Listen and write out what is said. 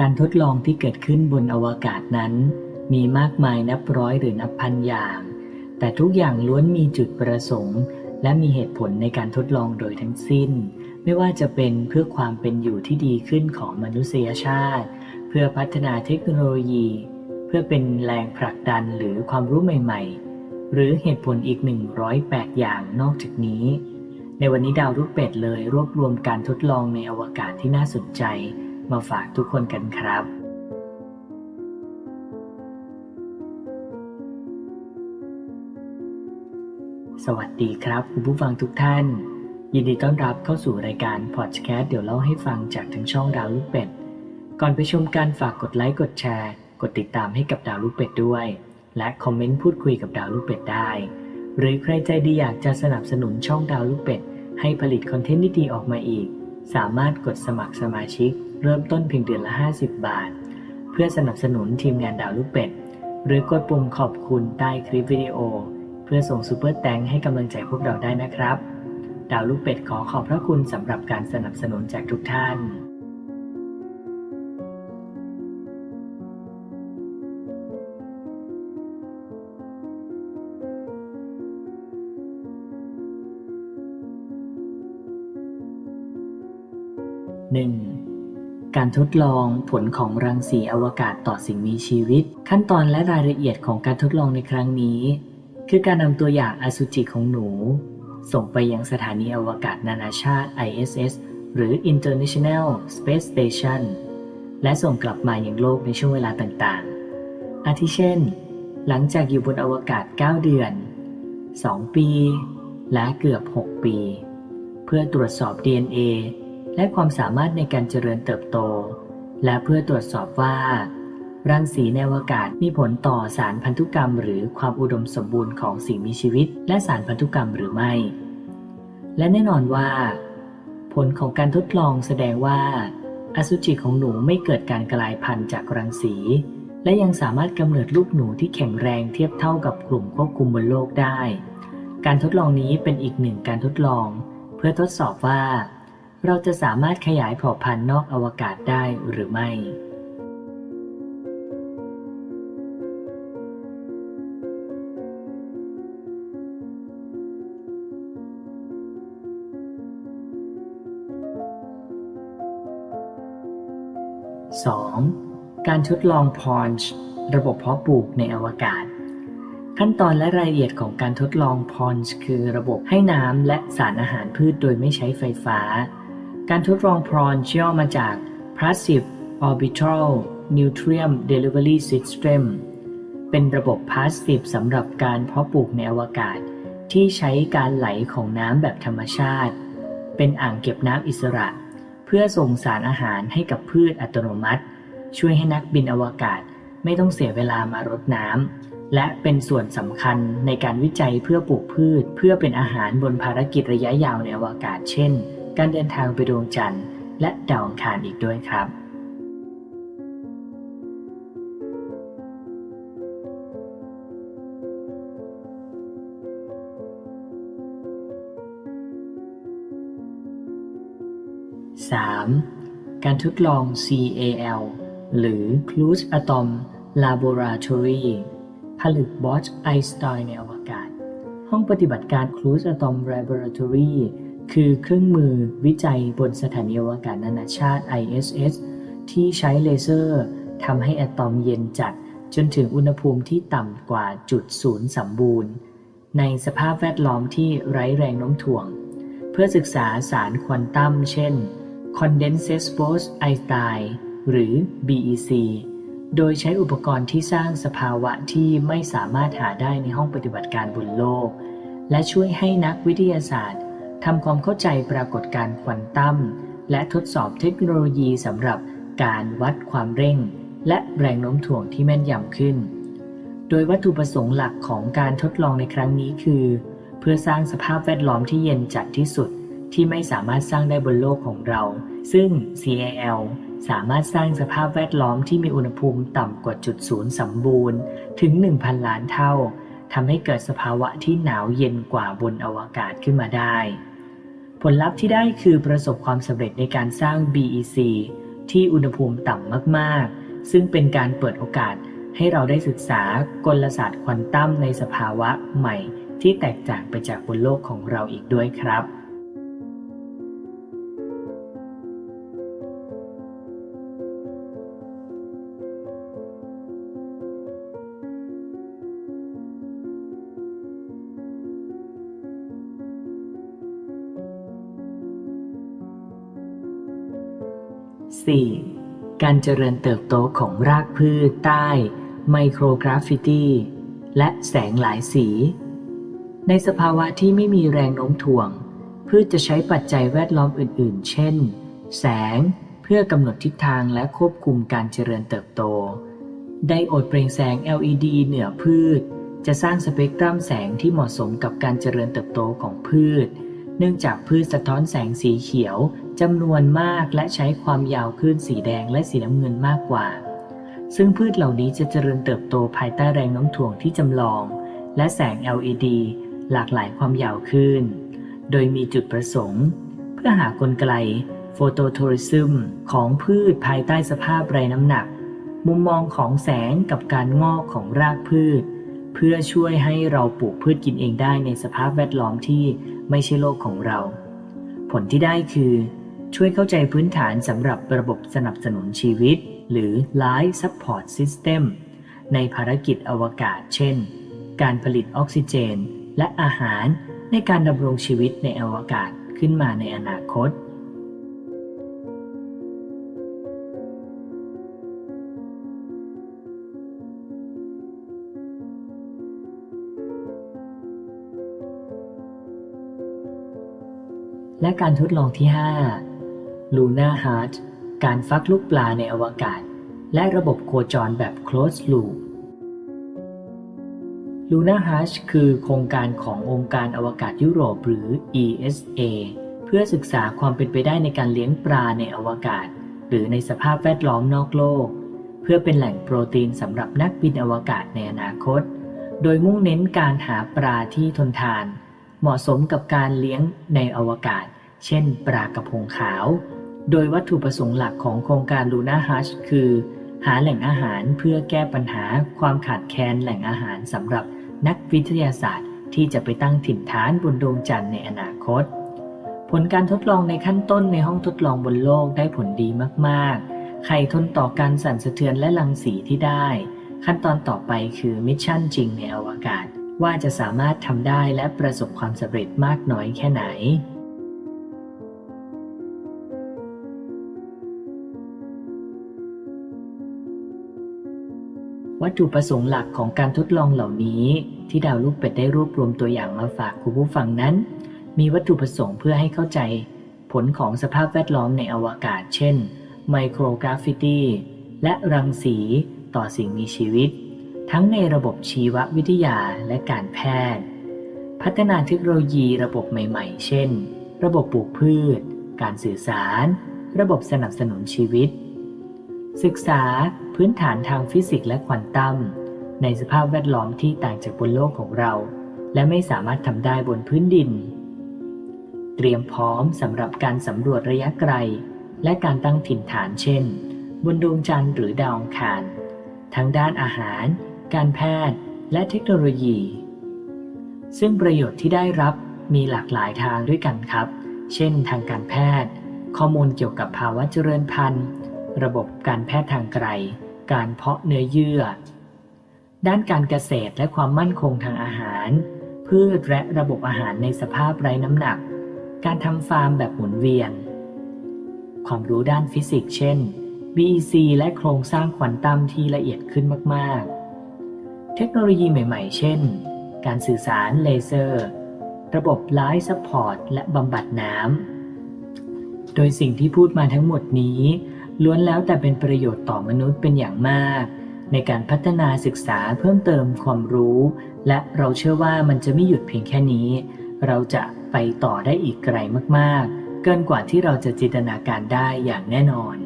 การทดลองที่เกิดขึ้นบนอวกาศนั้น มีมากมายนับร้อยหรือนับพันอย่าง แต่ทุกอย่างล้วนมีจุดประสงค์ และมีเหตุผลในการทดลองโดยทั้งสิ้น ไม่ว่าจะเป็นเพื่อความเป็นอยู่ที่ดีขึ้นของมนุษยชาติ เพื่อพัฒนาเทคโนโลยี เพื่อเป็นแรงผลักดันหรือความรู้ใหม่ ๆ หรือเหตุผลอีก 108 อย่างนอกจากนี้ ในวันนี้ดาวลูกเป็ดเลยรวบรวมการทดลองในอวกาศที่น่าสนใจ มาฝากทุกคนกันครับ สวัสดีครับ คุณผู้ฟังทุกท่าน ยินดีต้อนรับเข้าสู่รายการพอดแคสต์เดี๋ยวเล่าให้ฟังจากทั้งช่องดาวลูกเป็ด ก่อนไปชมการฝากกดไลค์กดแชร์ กดติดตามให้กับดาวลูกเป็ดด้วย และคอมเมนต์พูดคุยกับดาวลูกเป็ดได้ หรือใครใจดีอยากจะสนับสนุนช่องดาวลูกเป็ด ให้ผลิตคอนเทนต์ดีๆออกมาอีก สามารถกดสมัครสมาชิก เริ่มต้นเพียงเดือนละ 50 บาท เพื่อสนับสนุนทีมงานดาวลูกเป็ด หรือกดปุ่มขอบคุณใต้คลิปวิดีโอ เพื่อส่งซูเปอร์แตงให้กำลังใจพวกเราได้นะครับ ดาวลูกเป็ดขอขอบพระคุณสำหรับการสนับสนุนจากทุกท่าน 1. การทดลองผลของรังสีอวกาศต่อสิ่งมีชีวิต ขั้นตอนและรายละเอียดของการทดลองในครั้งนี้ คือการนำตัวอย่างอสุจิของหนู ส่งไปยังสถานีอวกาศนานาชาติ ISS หรือ International Space Station และส่งกลับมายังโลกในช่วงเวลาต่างๆ อาทิเช่น หลังจากอยู่บนอวกาศ 9 เดือน 2 ปี และเกือบ 6 ปี เพื่อตรวจสอบ DNA และความสามารถในการเจริญเติบโต และเพื่อตรวจสอบว่า รังสีในอวกาศมีผลต่อสารพันธุกรรม หรือความอุดมสมบูรณ์ของสิ่งมีชีวิต และสารพันธุกรรมหรือไม่ และแน่นอนว่า ผลของการทดลองแสดงว่า อสุจิของหนูไม่เกิดการกลายพันธุ์จากรังสี และยังสามารถกำเนิดลูกหนูที่แข็งแรงเทียบเท่ากับกลุ่มควบคุมบนโลกได้ การทดลองนี้เป็นอีกหนึ่งการทดลอง เพื่อทดสอบว่า เราจะสามารถขยายเผ่าพันธุ์นอกอวกาศได้หรือไม่ 2. การทดลองพอนช์ระบบเพาะปลูกในอวกาศ ขั้นตอนและรายละเอียดของการทดลองพอนช์คือระบบให้น้ำและสารอาหารพืชโดยไม่ใช้ไฟฟ้า การทดลองพรอนเช์ย่อมาจาก Passive Orbital Nutrient Delivery System เป็นระบบพาสซีฟสำหรับการเพาะปลูกในอวกาศ ที่ใช้การไหลของน้ำแบบธรรมชาติ เป็นอ่างเก็บน้ำอิสระ เพื่อส่งสารอาหารให้กับพืชอัตโนมัติ ช่วยให้นักบินอวกาศไม่ต้องเสียเวลามารดน้ำ และเป็นส่วนสำคัญในการวิจัยเพื่อปลูกพืช เพื่อเป็นอาหารบนภารกิจระยะยาวในอวกาศเช่น การเดินทางไปดวงจันทร์ และดาวอังคารอีกด้วยครับ 3. การทดลอง CAL หรือ Cruise Atom Laboratory ผลึกบอสไอสไตน์ในอวกาศ ห้องปฏิบัติการ Cruise Atom Laboratory คือเครื่องมือวิจัยบนสถานีอวกาศนานาชาติ ISS ที่ใช้เลเซอร์ทำให้อะตอมเย็นจัด จนถึงอุณหภูมิที่ต่ำกว่าจุดศูนย์สมบูรณ์ ในสภาพแวดล้อมที่ไร้แรงโน้มถ่วง เพื่อศึกษาสารควอนตัมเช่น Condensed Bose Einstein หรือ BEC โดยใช้อุปกรณ์ที่สร้างสภาวะที่ไม่สามารถหาได้ในห้องปฏิบัติการบนโลก และช่วยให้นักวิทยาศาสตร์ ทำความเข้าใจปรากฏการณ์ควอนตัมและทดสอบเทคโนโลยีสำหรับการวัดความเร่ง และแรงโน้มถ่วงที่แม่นยำขึ้น โดยวัตถุประสงค์หลักของการทดลองในครั้งนี้คือ เพื่อสร้างสภาพแวดล้อมที่เย็นจัดที่สุดที่ไม่สามารถสร้างได้บนโลกของเรา ซึ่ง CAL สามารถสร้างสภาพแวดล้อมที่มีอุณหภูมิต่ำกว่าจุดศูนย์สมบูรณ์ ถึง 1,000 ล้านเท่าทำให้เกิดสภาวะที่หนาวเย็นกว่าบนอวกาศขึ้นมาได้ ผลลัพธ์ที่ได้คือประสบความสำเร็จในการสร้าง BEC ที่อุณหภูมิต่ำมากๆ ซึ่งเป็นการเปิดโอกาสให้เราได้ศึกษากลศาสตร์ควอนตัมในสภาวะใหม่ที่แตกต่างไปจากบนโลกของเราอีกด้วยครับ 4. การเจริญเติบโตของรากพืชใต้ไมโครกราฟิตี้ และแสงหลายสี ในสภาวะที่ไม่มีแรงโน้มถ่วง พืชจะใช้ปัจจัยแวดล้อมอื่น ๆ เช่น แสงเพื่อกำหนดทิศทางและควบคุมการเจริญเติบโต ไดโอดเปล่งแสง LED เหนือพืช จะสร้างสเปกตรัมแสงที่เหมาะสมกับการเจริญเติบโตของพืช เนื่องจากพืชสะท้อนแสงสีเขียว จำนวนมากและใช้ความยาวคลื่นสีแดงและสีน้ำเงินมากกว่า ซึ่งพืชเหล่านี้จะเจริญเติบโตภายใต้แรงโน้มถ่วงที่จำลอง และแสง LED หลากหลายความยาวคลื่น โดยมีจุดประสงค์ เพื่อหากลไกโฟโตโทริซึมของพืชภายใต้สภาพไรน้ำหนัก มุมมองของแสงกับการงอกของรากพืช เพื่อช่วยให้เราปลูกพืชกินเองได้ในสภาพแวดล้อมที่ไม่ใช่โลกของเรา ผลที่ได้คือ ช่วยเข้าใจพื้นฐานสำหรับระบบสนับสนุนชีวิต หรือ Life Support System ในภารกิจอวกาศ เช่น การผลิตออกซิเจน และอาหารในการดำรงชีวิตในอวกาศขึ้นมาในอนาคต และการทดลองที่ 5 Luna Heart การฟักลูกปลาในอวกาศ และระบบโคจรแบบ Closed Loop Luna Heart คือโครงการขององค์การอวกาศยุโรปหรือ ESA เพื่อศึกษาความเป็นไปได้ในการเลี้ยงปลาในอวกาศ หรือในสภาพแวดล้อมนอกโลก เพื่อเป็นแหล่งโปรตีนสำหรับนักบินอวกาศในอนาคต โดยมุ่งเน้นการหาปลาที่ทนทาน เหมาะสมกับการเลี้ยงในอวกาศ เช่น ปลากระพงขาว โดยวัตถุประสงค์หลักของโครงการ Luna Hush คือ หาแหล่งอาหารเพื่อแก้ปัญหาความขาดแคลนแหล่งอาหารสำหรับนักวิทยาศาสตร์ ที่จะไปตั้งถิ่นฐานบนดวงจันทร์ในอนาคต ผลการทดลองในขั้นต้นในห้องทดลองบนโลกได้ผลดีมาก ๆ ไข่ทนต่อการสั่นสะเทือนและรังสีที่ได้ ขั้นตอนต่อไปคือมิชชั่นจริงในอวกาศ ว่าจะสามารถทำได้และประสบความสำเร็จมากน้อยแค่ไหน วัตถุประสงค์หลักของการทดลองเหล่านี้ ที่ดาวลูกเป็ดได้รวบรวมตัวอย่างมาฝากคุณผู้ฟังนั้น มีวัตถุประสงค์เพื่อให้เข้าใจ ผลของสภาพแวดล้อมในอวกาศ เช่น ไมโครกราฟิตี้และรังสีต่อสิ่งมีชีวิต ทั้งในระบบชีววิทยาและการแพทย์ พัฒนาเทคโนโลยีระบบใหม่ๆ เช่น ระบบปลูกพืช การสื่อสาร ระบบสนับสนุนชีวิต ศึกษา พื้นฐานทางฟิสิกส์และควอนตัม ในสภาพแวดล้อมที่ต่างจากบนโลกของเรา และไม่สามารถทำได้บนพื้นดิน เตรียมพร้อมสำหรับการสำรวจระยะไกล และการตั้งถิ่นฐานเช่น บนดวงจันทร์หรือดาวอังคาร ทั้งด้านอาหาร การแพทย์ และเทคโนโลยี ซึ่งประโยชน์ที่ได้รับมีหลากหลายทางด้วยกันครับ เช่น ทางการแพทย์ ข้อมูลเกี่ยวกับภาวะเจริญพันธุ์ ระบบการแพทย์ทางไกล การเพาะเนื้อเยื่อ ด้านการเกษตรและความมั่นคงทางอาหาร พืชและระบบอาหารในสภาพไร้น้ำหนัก การทำฟาร์มแบบหมุนเวียน ความรู้ด้านฟิสิกส์เช่น BEC และโครงสร้างควอนตัมที่ละเอียดขึ้นมากๆ เทคโนโลยีใหม่ๆ เช่น การสื่อสารเลเซอร์ ระบบไลฟ์ซัพพอร์ตและบำบัดน้ำ โดยสิ่งที่พูดมาทั้งหมดนี้ ล้วนแล้วแต่เป็นประโยชน์ต่อมนุษย์เป็นอย่างมาก ในการพัฒนาศึกษาเพิ่มเติมความรู้ และเราเชื่อว่ามันจะไม่หยุดเพียงแค่นี้ เราจะไปต่อได้อีกไกลมากๆ เกินกว่าที่เราจะจินตนาการได้อย่างแน่นอน